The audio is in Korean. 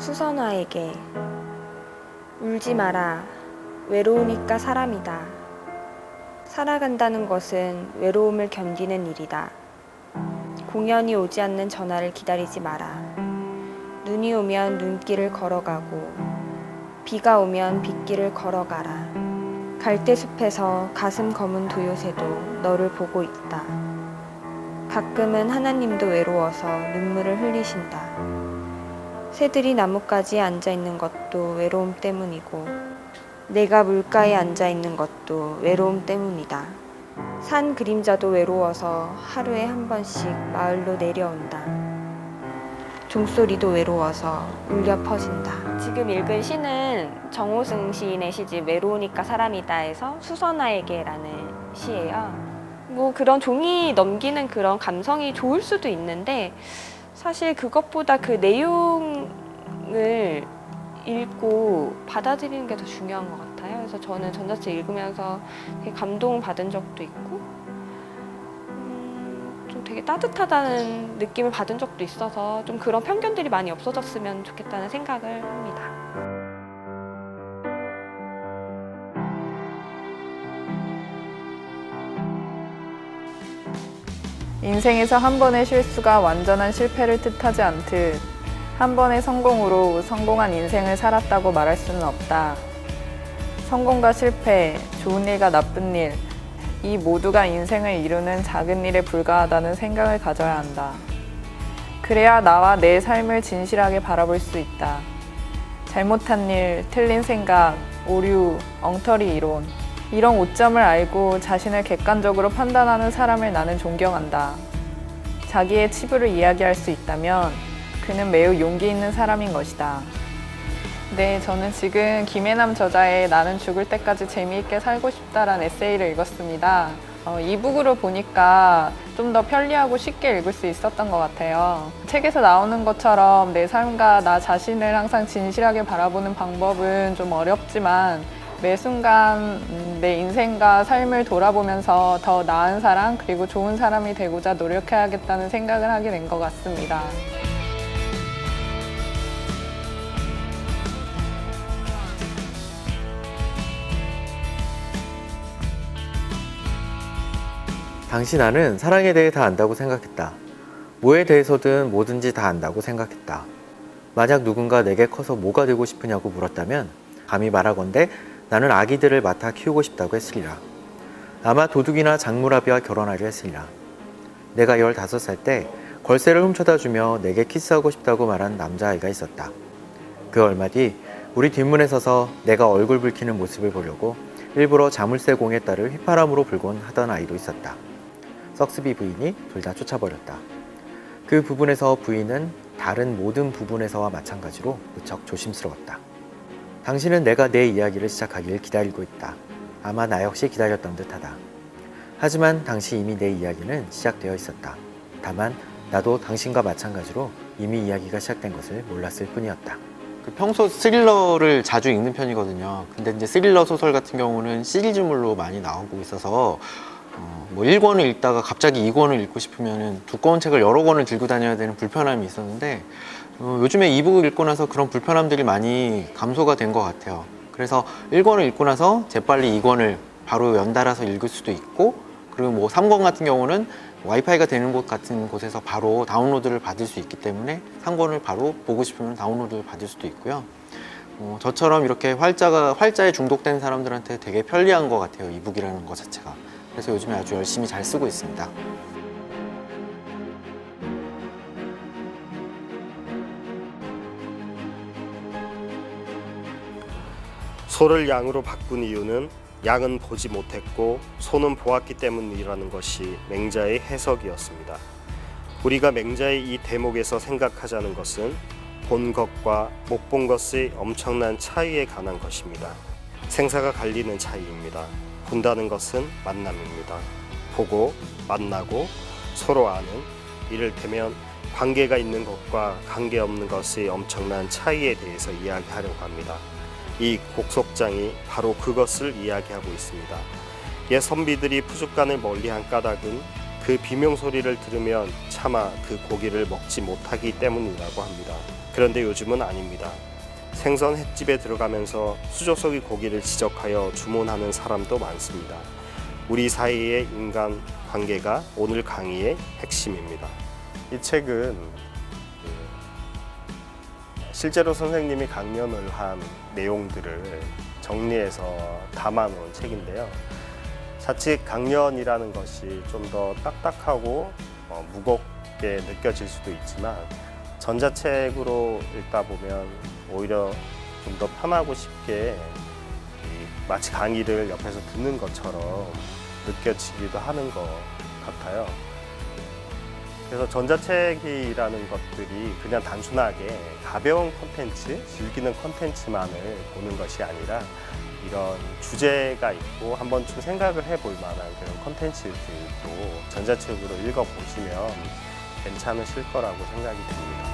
수선화에게 울지 마라. 외로우니까 사람이다. 살아간다는 것은 외로움을 견디는 일이다. 공연이 오지 않는 전화를 기다리지 마라. 눈이 오면 눈길을 걸어가고 비가 오면 빗길을 걸어가라. 갈대숲에서 가슴 검은 도요새도 너를 보고 있다. 가끔은 하나님도 외로워서 눈물을 흘리신다. 새들이 나뭇가지에 앉아 있는 것도 외로움 때문이고, 내가 물가에 앉아 있는 것도 외로움 때문이다. 산 그림자도 외로워서 하루에 한 번씩 마을로 내려온다. 종소리도 외로워서 울려 퍼진다. 지금 읽은 시는 정호승 시인의 시집 외로우니까 사람이다에서 수선아에게라는 시예요. 뭐 그런 종이 넘기는 그런 감성이 좋을 수도 있는데 사실 그것보다 그 내용을 읽고 받아들이는 게 더 중요한 것 같아요. 그래서 저는 전자책 읽으면서 되게 감동 받은 적도 있고 음, 좀 되게 따뜻하다는 느낌을 받은 적도 있어서 좀 그런 편견들이 많이 없어졌으면 좋겠다는 생각을 합니다. 인생에서 한 번의 실수가 완전한 실패를 뜻하지 않듯 한 번의 성공으로 성공한 인생을 살았다고 말할 수는 없다. 성공과 실패, 좋은 일과 나쁜 일, 이 모두가 인생을 이루는 작은 일에 불과하다는 생각을 가져야 한다. 그래야 나와 내 삶을 진실하게 바라볼 수 있다. 잘못한 일, 틀린 생각, 오류, 엉터리 이론. 이런 오점을 알고 자신을 객관적으로 판단하는 사람을 나는 존경한다. 자기의 치부를 이야기할 수 있다면 그는 매우 용기 있는 사람인 것이다. 네, 저는 지금 김혜남 저자의 나는 죽을 때까지 재미있게 살고 싶다라는 에세이를 읽었습니다. 어, 이북으로 보니까 좀 더 편리하고 쉽게 읽을 수 있었던 것 같아요. 책에서 나오는 것처럼 내 삶과 나 자신을 항상 진실하게 바라보는 방법은 좀 어렵지만 매 순간 음, 내 인생과 삶을 돌아보면서 더 나은 사람 그리고 좋은 사람이 되고자 노력해야겠다는 생각을 하게 된 것 같습니다. 당시 나는 사랑에 대해 다 안다고 생각했다. 뭐에 대해서든 뭐든지 다 안다고 생각했다. 만약 누군가 내게 커서 뭐가 되고 싶으냐고 물었다면 감히 말하건대 나는 아기들을 맡아 키우고 싶다고 했으리라. 아마 도둑이나 장무라비와 결혼하려 했으리라. 내가 15살 때 걸쇠를 훔쳐다 주며 내게 키스하고 싶다고 말한 남자아이가 있었다. 그 얼마 뒤 우리 뒷문에 서서 내가 얼굴 붉히는 모습을 보려고 일부러 자물쇠 공의 딸을 휘파람으로 불곤 하던 아이도 있었다. 썩스비 부인이 둘 다 쫓아버렸다. 그 부분에서 부인은 다른 모든 부분에서와 마찬가지로 무척 조심스러웠다. 당신은 내가 내 이야기를 시작하길 기다리고 있다. 아마 나 역시 기다렸던 듯하다. 하지만 당시 이미 내 이야기는 시작되어 있었다. 다만 나도 당신과 마찬가지로 이미 이야기가 시작된 것을 몰랐을 뿐이었다. 그 평소 스릴러를 자주 읽는 편이거든요. 근데 이제 스릴러 소설 같은 경우는 시리즈물로 많이 나오고 있어서 어, 뭐 1권을 읽다가 갑자기 2권을 읽고 싶으면 두꺼운 책을 여러 권을 들고 다녀야 되는 불편함이 있었는데 어, 요즘에 이북을 읽고 나서 그런 불편함들이 많이 감소가 된 것 같아요. 그래서 1권을 읽고 나서 재빨리 2권을 바로 연달아서 읽을 수도 있고 그리고 뭐 3권 같은 경우는 와이파이가 되는 곳 같은 곳에서 바로 다운로드를 받을 수 있기 때문에 3권을 바로 보고 싶으면 다운로드를 받을 수도 있고요. 어, 저처럼 이렇게 활자가 활자에 중독된 사람들한테 되게 편리한 것 같아요. 이북이라는 것 자체가. 그래서 요즘에 아주 열심히 잘 쓰고 있습니다. 소를 양으로 바꾼 이유는 양은 보지 못했고 소는 보았기 때문이라는 것이 맹자의 해석이었습니다. 우리가 맹자의 이 대목에서 생각하자는 것은 본 것과 못 본 것의 엄청난 차이에 관한 것입니다. 생사가 갈리는 차이입니다. 본다는 것은 만남입니다. 보고 만나고 서로 아는 이를테면 관계가 있는 것과 관계없는 것의 엄청난 차이에 대해서 이야기하려고 합니다. 이 곡석장이 바로 그것을 이야기하고 있습니다. 옛 선비들이 푸죽간을 멀리한 까닭은 그 비명 소리를 들으면 차마 그 고기를 먹지 못하기 때문이라고 합니다. 그런데 요즘은 아닙니다. 생선 횟집에 들어가면서 수저속의 고기를 지적하여 주문하는 사람도 많습니다. 우리 사이의 인간 관계가 오늘 강의의 핵심입니다. 이 책은 그 실제로 선생님이 강연을 한 내용들을 정리해서 담아놓은 책인데요. 자칫 강연이라는 것이 좀 더 딱딱하고 어, 무겁게 느껴질 수도 있지만 전자책으로 읽다 보면 오히려 좀 더 편하고 쉽게 이 마치 강의를 옆에서 듣는 것처럼 느껴지기도 하는 것 같아요. 그래서 전자책이라는 것들이 그냥 단순하게 가벼운 콘텐츠, 즐기는 콘텐츠만을 보는 것이 아니라 이런 주제가 있고 한 번쯤 생각을 해볼 만한 그런 콘텐츠들도 전자책으로 읽어보시면 괜찮으실 거라고 생각이 듭니다.